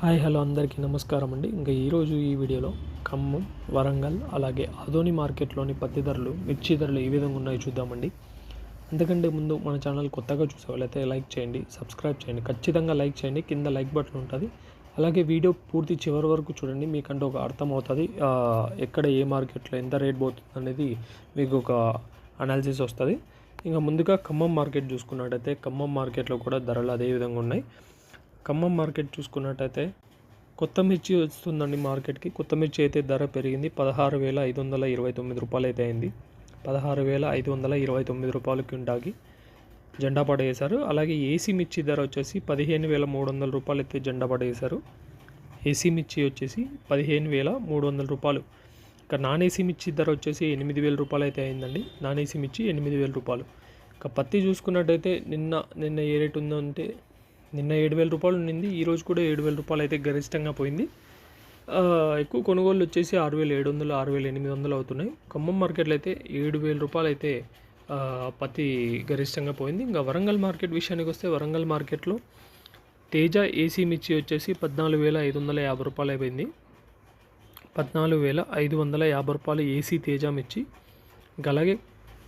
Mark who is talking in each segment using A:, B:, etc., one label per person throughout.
A: Hi hello అందరికీ నమస్కారం అండి. ఇంకా ఈరోజు ఈ వీడియోలో ఖమ్మం వరంగల్ అలాగే ఆదోని మార్కెట్లోని పత్తి ధరలు మిర్చి ధరలు ఏ విధంగా ఉన్నాయో చూద్దామండి. అంతకంటే ముందు మన ఛానల్ కొత్తగా చూసేవాళ్ళైతే లైక్ చేయండి సబ్స్క్రైబ్ చేయండి ఖచ్చితంగా లైక్ చేయండి కింద లైక్ బటన్ ఉంటుంది. అలాగే వీడియో పూర్తి చివరి వరకు చూడండి మీకంటే ఒక అర్థం అవుతుంది ఎక్కడ ఏ మార్కెట్లో ఎంత రేట్ పోతుంది అనేది మీకు ఒక అనాలిసిస్ వస్తుంది. ఇంకా ముందుగా ఖమ్మం మార్కెట్ చూసుకున్నట్టయితే ఖమ్మం మార్కెట్లో కూడా ధరలు అదే విధంగా ఉన్నాయి. ఖమ్మం మార్కెట్ చూసుకున్నట్టయితే కొత్త మిర్చి వస్తుందండి మార్కెట్కి. కొత్త మిర్చి అయితే ధర పెరిగింది. పదహారు వేల ఐదు వందల ఇరవై తొమ్మిది రూపాయలు అయితే అయింది. పదహారు వేల ఐదు వందల ఇరవై తొమ్మిది రూపాయలు క్వింటాకి జెండా పడేశారు. అలాగే ఏసీ మిర్చి ధర వచ్చేసి పదిహేను వేల మూడు వందల రూపాయలు అయితే జెండా పడేశారు. ఏసీ మిర్చి వచ్చేసి పదిహేను వేల మూడు వందల రూపాయలు. ఇక నాన్ ఏసీ మిర్చి ధర వచ్చేసి ఎనిమిది వేల రూపాయలు అయితే అయిందండి. నాన్ ఏసీ మిర్చి ఎనిమిది వేల రూపాయలు. ఇక పత్తి చూసుకున్నట్టయితే నిన్న నిన్న ఏ రేట్ ఉందంటే నిన్న ఏడు వేల రూపాయలు ఉండింది ఈరోజు కూడా ఏడు వేల రూపాయలు అయితే గరిష్టంగా పోయింది. ఎక్కువ కొనుగోలు వచ్చేసి ఆరు వేల ఏడు వందలు ఆరు వేల ఎనిమిది వందలు అవుతున్నాయి. ఖమ్మం మార్కెట్లో అయితే ఏడు వేల రూపాయలు అయితే పత్తి గరిష్టంగా పోయింది. ఇంకా వరంగల్ మార్కెట్ విషయానికి వస్తే వరంగల్ మార్కెట్లో తేజ ఏసీ మిర్చి వచ్చేసి పద్నాలుగు వేల ఐదు వందల యాభై రూపాయలు అయిపోయింది పద్నాలుగు వేల ఐదు వందల యాభై రూపాయలు ఏసీ తేజ మిర్చి. ఇంకా అలాగే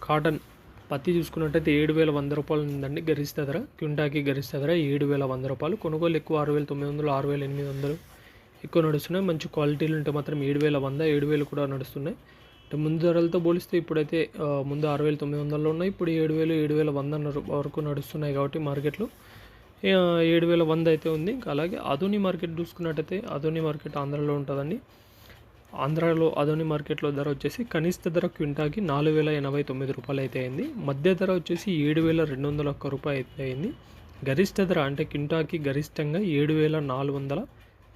A: కాటన్ పత్తి చూసుకున్నట్టయితే ఏడు వేల వంద రూపాయలు ఉందండి గరిష్ట ధర క్వింటాకి గరిష్ట ధర ఏడు వేల వంద రూపాయలు. కొనుగోలు ఎక్కువ ఆరు వేల తొమ్మిది వందలు ఆరు వేల ఎనిమిది వందలు. ఎక్కువ నడుస్తున్నాయి. మంచి క్వాలిటీలు ఉంటే మాత్రం ఏడు వేల వంద ఏడు వేలు కూడా నడుస్తున్నాయి. అంటే ముందు ధరలతో పోలిస్తే ఇప్పుడైతే ముందు ఆరు వేల తొమ్మిది వందలు ఉన్నాయి. ఇప్పుడు ఏడు వేలు ఏడు వేల వంద వరకు నడుస్తున్నాయి కాబట్టి మార్కెట్లో. ఏడు వేల వంద అయితే ఉంది. ఇంకా అలాగే అదోని మార్కెట్ చూసుకున్నట్టయితే అదోని మార్కెట్ ఆంధ్రలో ఉంటుందండి. ఆంధ్రాలో అదోని మార్కెట్లో ధర వచ్చేసి కనిష్ట ధర క్వింటాకి నాలుగు వేల ఎనభై తొమ్మిది రూపాయలు అయితే అయింది. మధ్య ధర వచ్చేసి ఏడు వేల రెండు వందల ఒక్క రూపాయి అయితే అయింది. గరిష్ట ధర అంటే క్వింటాకి గరిష్టంగా ఏడు వేల నాలుగు వందల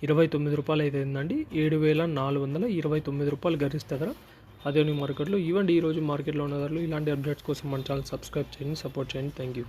A: ఇరవై తొమ్మిది రూపాయలు అయితే అయిందండి. ఏడు వేల నాలుగు వందల ఇరవై తొమ్మిది రూపాయలు గరిష్ట ధర. అదోని మార్కెట్లో ఇవ్వండి ఈరోజు మార్కెట్లో ఉన్న ధరలు. ఇలాంటి అప్డేట్స్ కోసం మన ఛానల్ సబ్స్క్రైబ్ చేయండి సపోర్ట్ చేయండి. Thank you.